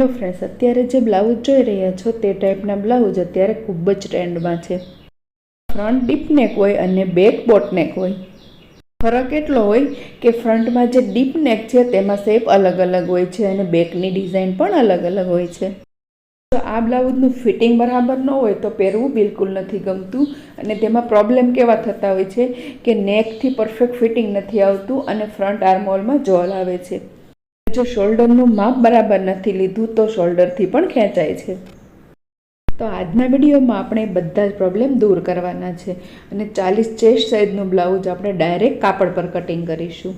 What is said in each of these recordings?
Hello friends અત્યારે જે blouse જોઈ રહ્યા છો તે ટાઈપના બ્લાઉઝ અત્યારે ખૂબ જ ટ્રેન્ડમાં છે. ફ્રન્ટ ડીપ નેક હોય અને બેક બોટ નેક હોય. ફરક એટલો હોય કે ફ્રન્ટમાં જે ડીપ નેક છે તેમાં શેપ અલગ અલગ હોય છે અને બેકની ડિઝાઇન પણ અલગ અલગ હોય છે. તો આ બ્લાઉઝનું ફિટિંગ બરાબર ન હોય તો પહેરવું બિલકુલ નથી ગમતું અને તેમાં પ્રોબ્લેમ કેવા થતા હોય છે કે નેકથી પરફેક્ટ ફિટિંગ નથી આવતું અને ફ્રન્ટ આર્મોલમાં જોલ આવે છે. જો શોલ્ડરનું માપ બરાબર નથી લીધું, તો શોલ્ડરથી પણ ખેંચાય છે. તો આજના વિડીયોમાં આપણે બધા જ પ્રોબ્લેમ દૂર કરવાના છે અને ચાલીસ ચેસ્ટ સાઇઝનું બ્લાઉઝ આપણે ડાયરેક્ટ કાપડ પર કટિંગ કરીશું.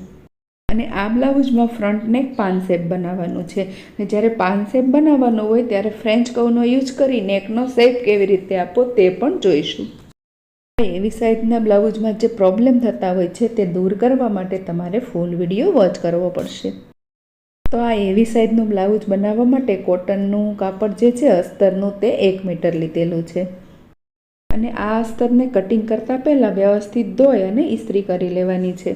અને આ બ્લાઉઝમાં ફ્રન્ટ નેક પાન શેપ બનાવવાનું છે. અને જ્યારે પાન શેપ બનાવવાનું હોય, ત્યારે ફ્રેન્ચ કવનો યુઝ કરી નેકનો શેપ કેવી રીતે આપો તે પણ જોઈશું. એવી સાઇઝના બ્લાઉઝમાં જે પ્રોબ્લેમ થતા હોય છે, તે દૂર કરવા માટે તમારે ફૂલ વીડિયો વોચ કરવો પડશે. તો આ એવી સાઇઝનું બ્લાઉઝ બનાવવા માટે કોટનનું કાપડ જે છે અસ્તરનું તે એક મીટર લીધેલું છે. અને આ અસ્તરને કટિંગ કરતાં પહેલાં વ્યવસ્થિત ધોઈ અને ઇસ્ત્રી કરી લેવાની છે.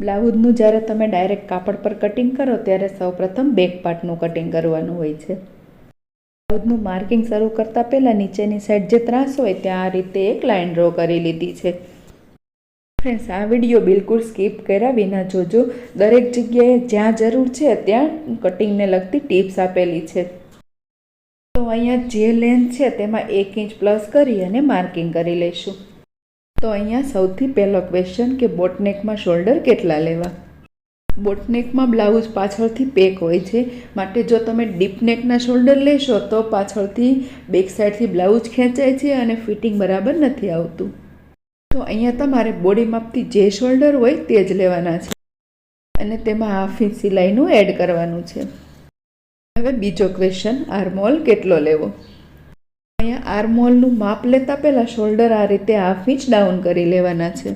બ્લાઉઝનું જ્યારે તમે ડાયરેક્ટ કાપડ પર કટિંગ કરો ત્યારે સૌપ્રથમ બેક પાર્ટનું કટિંગ કરવાનું હોય છે. બ્લાઉઝનું માર્કિંગ શરૂ કરતાં પહેલાં નીચેની સાઈડ જે ત્રાસ હોય ત્યાં આ રીતે એક લાઇન ડ્રો કરી લીધી છે. ફ્રેન્ડ્સ, આ વીડિયો બિલકુલ સ્કીપ કર્યા વિના જોજો. દરેક જગ્યાએ જ્યાં જરૂર છે ત્યાં કટિંગને લગતી ટિપ્સ આપેલી છે. તો અહીંયા જે લેન્થ છે તેમાં એક ઇંચ પ્લસ કરી અને માર્કિંગ કરી લઈશું. તો અહીંયા સૌથી પહેલો ક્વેશ્ચન કે બોટનેકમાં શોલ્ડર કેટલા લેવા? બોટનેકમાં બ્લાઉઝ પાછળથી પેક હોય છે. માટે જો તમે ડીપનેકના શોલ્ડર લેશો તો પાછળથી બેક સાઈડથી બ્લાઉઝ ખેંચાય છે અને ફિટિંગ બરાબર નથી આવતું. તો અહીંયા તમારે બોડી માપથી જે શોલ્ડર હોય તે જ લેવાના છે. અને તેમાં હાફ ઇંચ સિલાઈનું એડ કરવાનું છે. હવે બીજો ક્વેશ્ચન આર્મોલ કેટલો લેવો? અહીંયા આર્મોલનું માપ લેતા પહેલાં શોલ્ડર આ રીતે હાફ ઇંચ ડાઉન કરી લેવાના છે.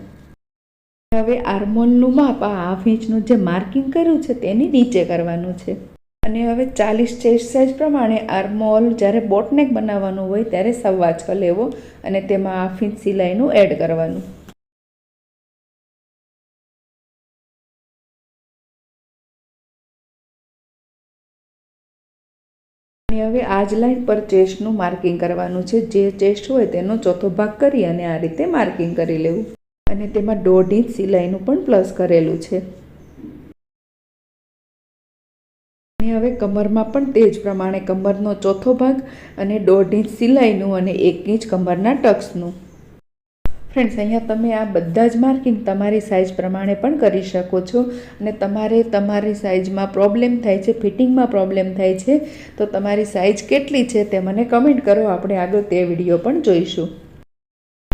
હવે આર્મોલનું માપ આ હાફ ઇંચનું જે માર્કિંગ કર્યું છે તેની નીચે કરવાનું છે. અને હવે ચાલીસ ચેસ્ટ સાઇઝ પ્રમાણે આર્મોલ જ્યારે બોટનેક બનાવવાનું હોય ત્યારે સવા છ લેવો અને તેમાં આ ઇંચ સિલાઈનું એડ કરવાનું. અને હવે આ જ લાઈન પર ચેસ્ટનું માર્કિંગ કરવાનું છે. જે ચેસ્ટ હોય તેનો ચોથો ભાગ કરી અને આ રીતે માર્કિંગ કરી લેવું. અને તેમાં દોઢ ઇંચ સિલાઈનું પણ પ્લસ કરેલું છે. અને હવે કમરમાં પણ તે જ પ્રમાણે કમરનો ચોથો ભાગ અને દોઢ ઇંચ સિલાઈનું અને એક ઇંચ કમરના ટક્સનું. ફ્રેન્ડ્સ અહીંયા તમે આ બધા જ માર્કિંગ તમારી સાઇઝ પ્રમાણે પણ કરી શકો છો અને તમારે તમારી સાઇઝમાં પ્રોબ્લેમ થાય છે ફિટિંગમાં પ્રોબ્લેમ થાય છે, તો તમારી સાઇઝ કેટલી છે તે મને કમેન્ટ કરો. આપણે આગળ તે વીડિયો પણ જોઈશું.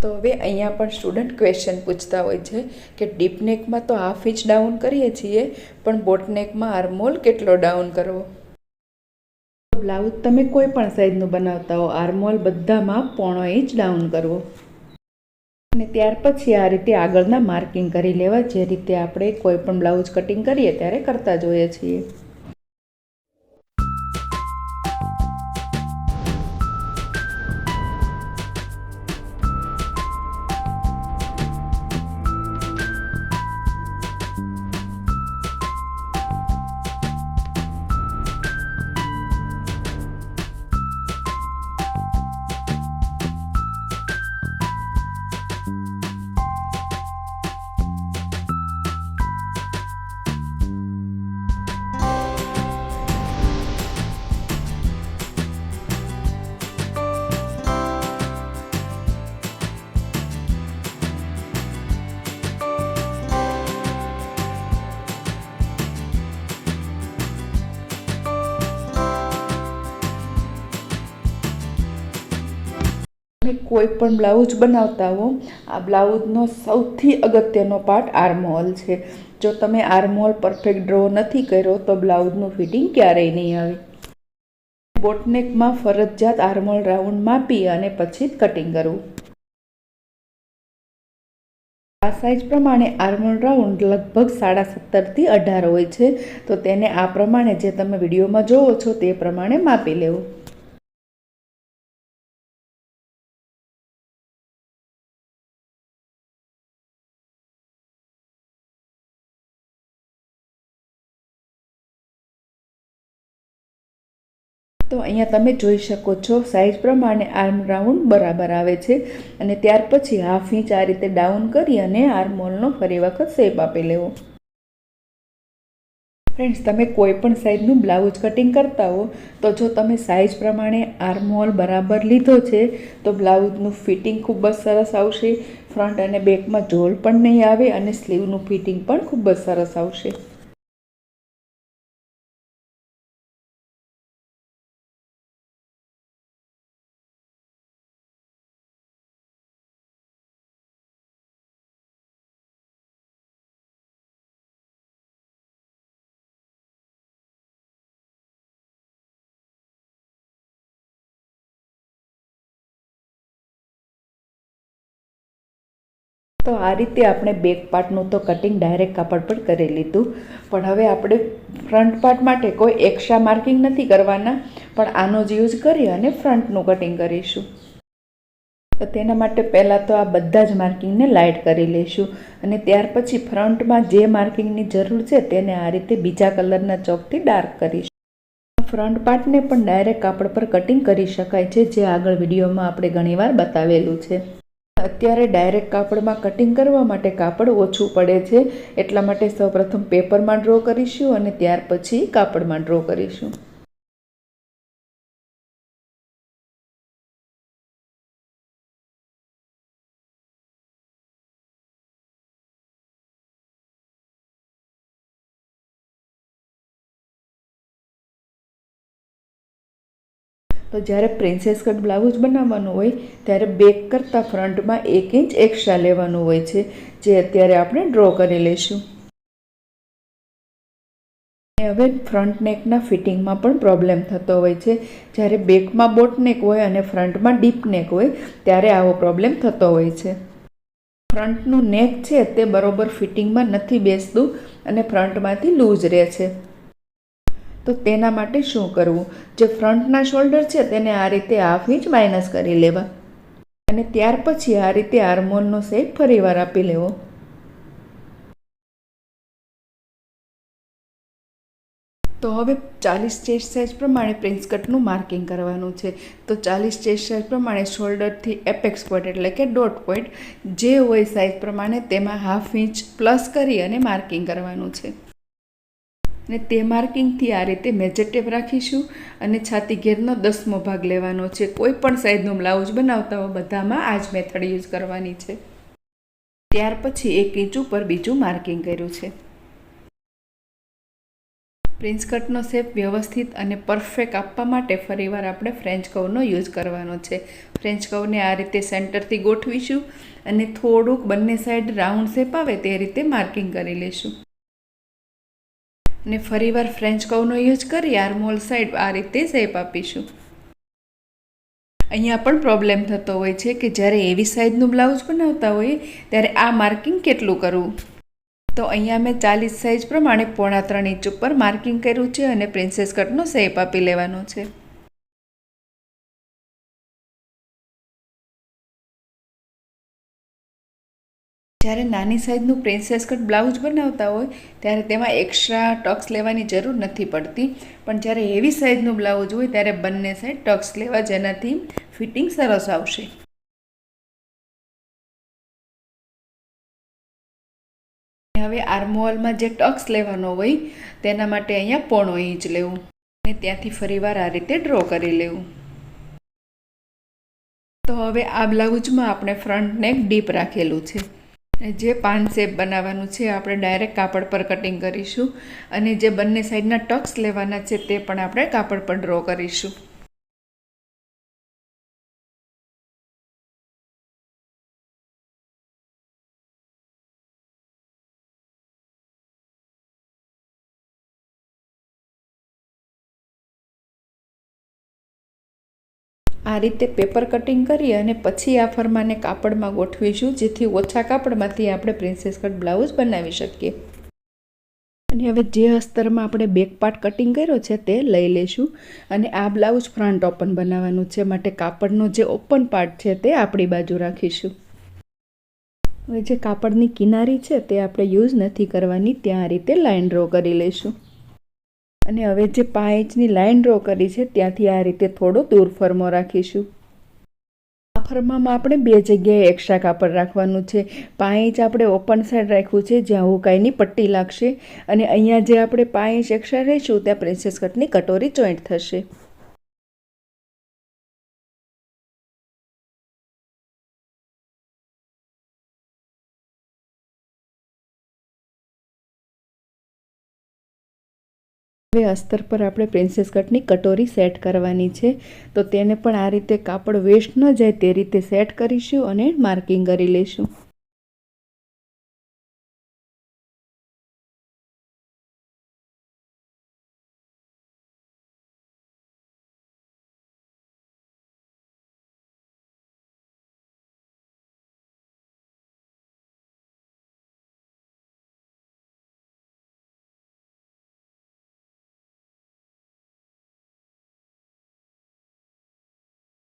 તો હવે અહીંયા પણ સ્ટુડન્ટ ક્વેશ્ચન પૂછતા હોય છે કે ડીપ નેકમાં તો હાફ ઇંચ ડાઉન કરીએ છીએ, પણ બોટનેકમાં આર્મોલ કેટલો ડાઉન કરવો? બ્લાઉઝ તમે કોઈ પણ સાઇઝનું બનાવતા હો આર્મોલ બધામાં પોણો ઇંચ ડાઉન કરવો. અને ત્યાર પછી આ રીતે આગળના માર્કિંગ કરી લેવા, જે રીતે આપણે કોઈ પણ બ્લાઉઝ કટિંગ કરીએ ત્યારે કરતા જોઈએ છીએ. કોઈ પણ બ્લાઉઝ બનાવતા હો, આ બ્લાઉઝનો સૌથી અગત્યનો પાર્ટ આર્મહોલ છે. જો તમે આર્મહોલ પરફેક્ટ ડ્રો નથી કર્યો, તો બ્લાઉઝનું ફિટિંગ ક્યારેય નહીં આવે. બોટનેકમાં ફરજિયાત આર્મહોલ રાઉન્ડ માપી અને પછી કટિંગ કરવું. આ સાઇઝ પ્રમાણે આર્મોલ રાઉન્ડ લગભગ સાડા સત્તરથી અઢાર હોય છે, તો તેને આ પ્રમાણે જે તમે વિડીયોમાં જોવો છો, તે પ્રમાણે માપી લેવું. તો અહીંયા તમે જોઈ શકો છો સાઇઝ પ્રમાણે આર્મ રાઉન્ડ બરાબર આવે છે અને ત્યાર પછી હાફ ઇંચ આ રીતે ડાઉન કરી અને આર્મ હોલનો ફરી વખત શેપ આપી લેવો. ફ્રેન્ડ્સ તમે કોઈ પણ સાઇઝનું બ્લાઉઝ કટિંગ કરતા હો, તો જો તમે સાઇઝ પ્રમાણે આર્મ હોલ બરાબર લીધો છે, તો બ્લાઉઝનું ફિટિંગ ખૂબ જ સરસ આવશે. ફ્રન્ટ અને બેકમાં ઝોલ પણ નહીં આવે અને સ્લીવનું ફિટિંગ પણ ખૂબ જ સરસ આવશે. આ રીતે આપણે બેક પાર્ટનું તો કટિંગ ડાયરેક્ટ કાપડ પર કરી લીધું. પણ હવે આપણે ફ્રન્ટ પાર્ટ માટે કોઈ એક્સ્ટ્રા માર્કિંગ નથી કરવાના. પણ આનો જ યુઝ કરી અને ફ્રન્ટનું કટિંગ કરીશું. તો તેના માટે પહેલાં તો આ બધા જ માર્કિંગને લાઇટ કરી લઈશું. અને ત્યાર પછી ફ્રન્ટમાં જે માર્કિંગની જરૂર છે તેને આ રીતે બીજા કલરના ચોકથી ડાર્ક કરીશું. ફ્રન્ટ પાર્ટને પણ ડાયરેક્ટ કાપડ પર કટિંગ કરી શકાય છે, જે આગળ વિડીયોમાં આપણે ઘણીવાર બતાવેલું છે. અત્યારે ડાયરેક્ટ કાપડમાં કટિંગ કરવા માટે કાપડ ઓછું પડે છે. એટલા માટે સૌપ્રથમ પેપરમાં ડ્રો કરીશું અને ત્યાર પછી કાપડમાં ડ્રો કરીશું. તો જ્યારે પ્રિન્સેસ કટ બ્લાઉઝ બનાવવાનું હોય, ત્યારે બેક કરતાં ફ્રન્ટમાં એક ઇંચ એક્સ્ટ્રા લેવાનું હોય છે, જે અત્યારે આપણે ડ્રો કરી લઈશું. હવે ફ્રન્ટ નેકના ફિટિંગમાં પણ પ્રોબ્લેમ થતો હોય છે. જ્યારે બેકમાં બોટ નેક હોય અને ફ્રન્ટમાં ડીપ નેક હોય, ત્યારે આવો પ્રોબ્લેમ થતો હોય છે. ફ્રન્ટનું નેક છે તે બરોબર ફિટિંગમાં નથી બેસતું અને ફ્રન્ટમાંથી લૂઝ રહે છે. તો તેના માટે શું કરવું? જે ફ્રન્ટના શોલ્ડર છે, તેને આ રીતે હાફ ઇંચ માઇનસ કરી લેવા. અને ત્યાર પછી આ રીતે હાર્મોનનો શેપ ફરીવાર આપી લેવો. તો હવે ચાલીસ ચેસ્ટ સાઇઝ પ્રમાણે પ્રિન્સ કટનું માર્કિંગ કરવાનું છે. તો ચાલીસ ચેસ્ટ સાઇઝ પ્રમાણે શોલ્ડરથી એપેક્સ પોઈન્ટ એટલે કે ડોટ પોઈન્ટ જે હોય સાઇઝ પ્રમાણે તેમાં હાફ ઇંચ પ્લસ કરી અને માર્કિંગ કરવાનું છે. અને તે માર્કિંગથી આ રીતે મેજર રાખીશું અને છાતી ઘેરનો દસમો ભાગ લેવાનો છે. કોઈ પણ સાઈઝનું બ્લાઉઝ બનાવતા હો બધામાં આ જ મેથડ યુઝ કરવાની છે. ત્યાર પછી એક ઇંચ ઉપર બીજું માર્કિંગ કર્યું છે. પ્રિન્સ કટનો શેપ વ્યવસ્થિત અને પરફેક્ટ આપવા માટે ફરીવાર આપણે ફ્રેન્ચ કવનો યુઝ કરવાનો છે. ફ્રેન્ચ કવને આ રીતે સેન્ટરથી ગોઠવીશું અને થોડુંક બંને સાઈડ રાઉન્ડ શેપ આવે તે રીતે માર્કિંગ કરી લઈશું. અને ફરીવાર ફ્રેન્ચ કવનો યુઝ કરી આર્મોલ સાઈડ આ રીતે શેપ આપીશું. અહીંયા પણ પ્રોબ્લેમ થતો હોય છે કે જ્યારે એવી સાઈઝનું બ્લાઉઝ બનાવતા હોઈએ, ત્યારે આ માર્કિંગ કેટલું કરવું? તો અહીંયા મેં ચાલીસ સાઇઝ પ્રમાણે પોણા ત્રણ ઇંચ ઉપર માર્કિંગ કર્યું છે અને પ્રિન્સેસ કટનો શેપ આપી લેવાનો છે. જ્યારે નાની સાઇઝનું પ્રિન્સેસ કટ બ્લાઉઝ બનાવતા હોય, ત્યારે તેમાં એક્સ્ટ્રા ટક્સ લેવાની જરૂર નથી પડતી. પણ જ્યારે હેવી સાઇઝનું બ્લાઉઝ હોય, ત્યારે બંને સાઈડ ટક્સ લેવા જેનાથી ફિટિંગ સરસ આવશે. હવે આર્મોલમાં જે ટક્સ લેવાનો હોય, તેના માટે અહીંયા પોણો ઇંચ લેવું. અને ત્યાંથી ફરીવાર આ રીતે ડ્રો કરી લેવું. તો હવે આ બ્લાઉઝમાં આપણે ફ્રન્ટ નેક ડીપ રાખેલું છે. જે પાન શેપ બનાવવાનું છે, આપણે ડાયરેક્ટ કાપડ પર કટિંગ કરીશું. અને જે બંને સાઈડના ટક્સ લેવાના છે, તે પણ આપણે કાપડ પર ડ્રો કરીશું. આ રીતે પેપર કટિંગ કરી અને પછી આ ફરમાને કાપડમાં ગોઠવીશું, જેથી ઓછા કાપડમાંથી આપણે પ્રિન્સેસ કટ બ્લાઉઝ બનાવી શકીએ. અને હવે જે અસ્તરમાં આપણે બેક પાર્ટ કટિંગ કર્યો છે તે લઈ લઈશું. અને આ બ્લાઉઝ ફ્રન્ટ ઓપન બનાવવાનું છે, માટે કાપડનો જે ઓપન પાર્ટ છે તે આપણી બાજુ રાખીશું. હવે જે કાપડની કિનારી છે તે આપણે યુઝ નથી કરવાની, ત્યાં રીતે લાઇન ડ્રો કરી લઈશું. અને હવે જે પાંચ ઇંચની લાઇન ડ્રો કરી છે, ત્યાંથી આ રીતે થોડો દૂર ફરમો રાખીશું. આ ફરમામાં આપણે બે જગ્યાએ એક્સ્ટ્રા કાપડ રાખવાનું છે. પાંચ ઇંચ આપણે ઓપન સાઈડ રાખ્યું છે, જ્યાં હુકાઈની પટ્ટી લાગશે. અને અહીંયા જે આપણે પાંચ ઇંચ એક્સ્ટ્રા રહીશું, ત્યાં પ્રિન્સેસ કટની કટોરી જોઈન્ટ થશે. હવે અસ્તર પર આપણે પ્રિન્સેસ કટની કટોરી સેટ કરવાની છે. તો તેને પણ આ રીતે કાપડ વેસ્ટ ન જાય તે રીતે સેટ કરીશું અને માર્કિંગ કરી લઈશું.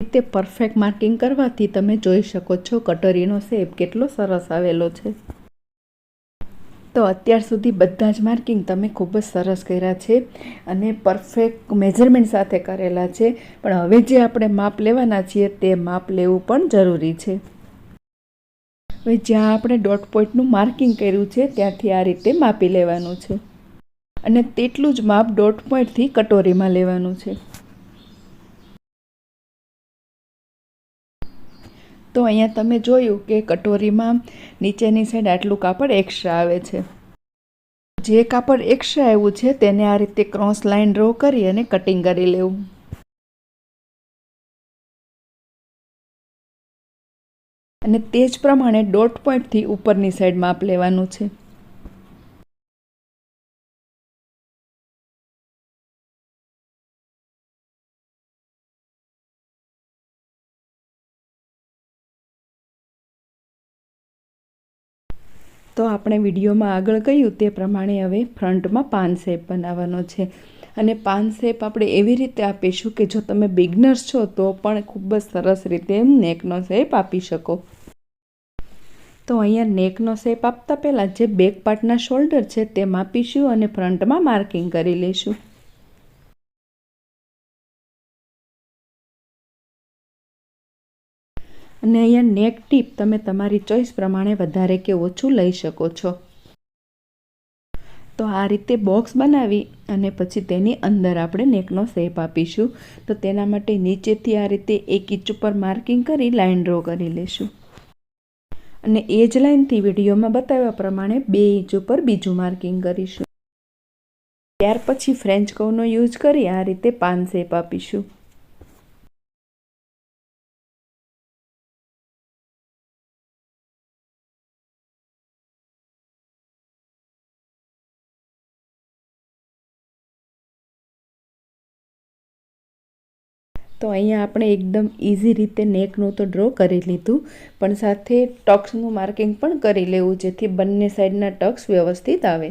રીતે પરફેક્ટ માર્કિંગ કરવાથી તમે જોઈ શકો છો કટોરીનો શેપ કેટલો સરસ આવેલો છે. તો અત્યાર સુધી બધા જ માર્કિંગ તમે ખૂબ જ સરસ કર્યા છે અને પરફેક્ટ મેજરમેન્ટ સાથે કરેલા છે. પણ હવે જે આપણે માપ લેવાના છીએ તે માપ લેવું પણ જરૂરી છે. હવે જ્યાં આપણે ડોટ પોઈન્ટનું માર્કિંગ કર્યું છે ત્યાંથી આ રીતે માપી લેવાનું છે. અને તેટલું જ માપ ડોટ પોઈન્ટથી કટોરીમાં લેવાનું છે. તો અહીંયા તમે જોયું કે કટોરીમાં નીચેની સાઈડ આટલું કાપડ એક્સ્ટ્રા આવે છે. જે કાપડ એક્સ્ટ્રા આવ્યું છે, તેને આ રીતે ક્રોસ લાઇન ડ્રો કરી અને કટિંગ કરી લેવું. અને તે જ પ્રમાણે ડોટ પોઈન્ટથી ઉપરની સાઈડ માપ લેવાનું છે. તો આપણે વિડીયોમાં આગળ કહ્યું તે પ્રમાણે હવે ફ્રન્ટમાં પાન શેપ બનાવવાનો છે. અને પાન શેપ આપણે એવી રીતે આપીશું કે જો તમે બિગનર્સ છો તો પણ ખૂબ જ સરસ રીતે નેકનો શેપ આપી શકો. તો અહીંયા નેકનો શેપ આપતા પહેલાં જે બેક પાર્ટના શોલ્ડર છે તે માપીશું અને ફ્રન્ટમાં માર્કિંગ કરી લઈશું. અને અહીંયા નેક ટીપ તમે તમારી ચોઈસ પ્રમાણે વધારે કે ઓછું લઈ શકો છો. તો આ રીતે બોક્સ બનાવી અને પછી તેની અંદર આપણે નેકનો શેપ આપીશું. તો તેના માટે નીચેથી આ રીતે એક ઇંચ ઉપર માર્કિંગ કરી લાઇન ડ્રો કરી લઈશું અને એ જ લાઇનથી વિડીયોમાં બતાવ્યા પ્રમાણે બે ઇંચ ઉપર બીજું માર્કિંગ કરીશું. ત્યાર પછી ફ્રેન્ચ કવનો યુઝ કરી આ રીતે પાન શેપ આપીશું. તો અહીંયા આપણે એકદમ ઇઝી રીતે નેકનું તો ડ્રો કરી લીધું. પણ સાથે ટક્સનું માર્કિંગ પણ કરી લેવું, જેથી બંને સાઈડના ટક્સ વ્યવસ્થિત આવે.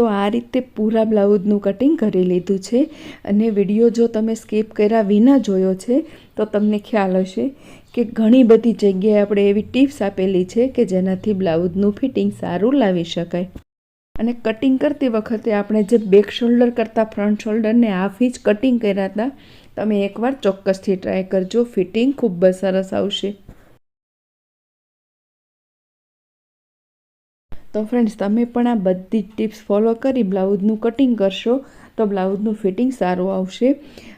તો આ રીતે પૂરા બ્લાઉઝનું કટિંગ કરી લીધું છે અને વીડિયો જો તમે સ્કીપ કર્યા વિના જોયો છે, તો તમને ખ્યાલ હશે કે ઘણી બધી જગ્યાએ આપણે એવી ટિપ્સ આપેલી છે કે જેનાથી બ્લાઉઝનું ફિટિંગ સારું લાવી શકાય. અને કટિંગ કરતી વખતે આપણે જે બેક શોલ્ડર કરતાં ફ્રન્ટ શોલ્ડરને હાફ ઇંચ કટિંગ કર્યા હતા, તમે એકવાર ચોક્કસથી ટ્રાય કરજો, ફિટિંગ ખૂબ જ સરસ આવશે. તો ફ્રેન્ડ્સ તમે પણ આ બધી જ ટિપ્સ ફોલો કરી, બ્લાઉઝનું કટિંગ કરશો, તો બ્લાઉઝનું ફિટિંગ સારું આવશે.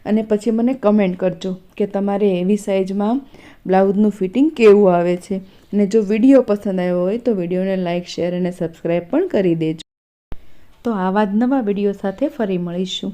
અને પછી મને કમેન્ટ કરજો કે તમારે એવી સાઇઝમાં બ્લાઉઝનું ફિટિંગ કેવું આવે છે. અને જો વીડિયો પસંદ આવ્યો હોય, તો વિડીયોને લાઇક શેર અને સબસ્ક્રાઈબ પણ કરી દેજો. તો આવા જ નવા વીડિયો સાથે ફરી મળીશું.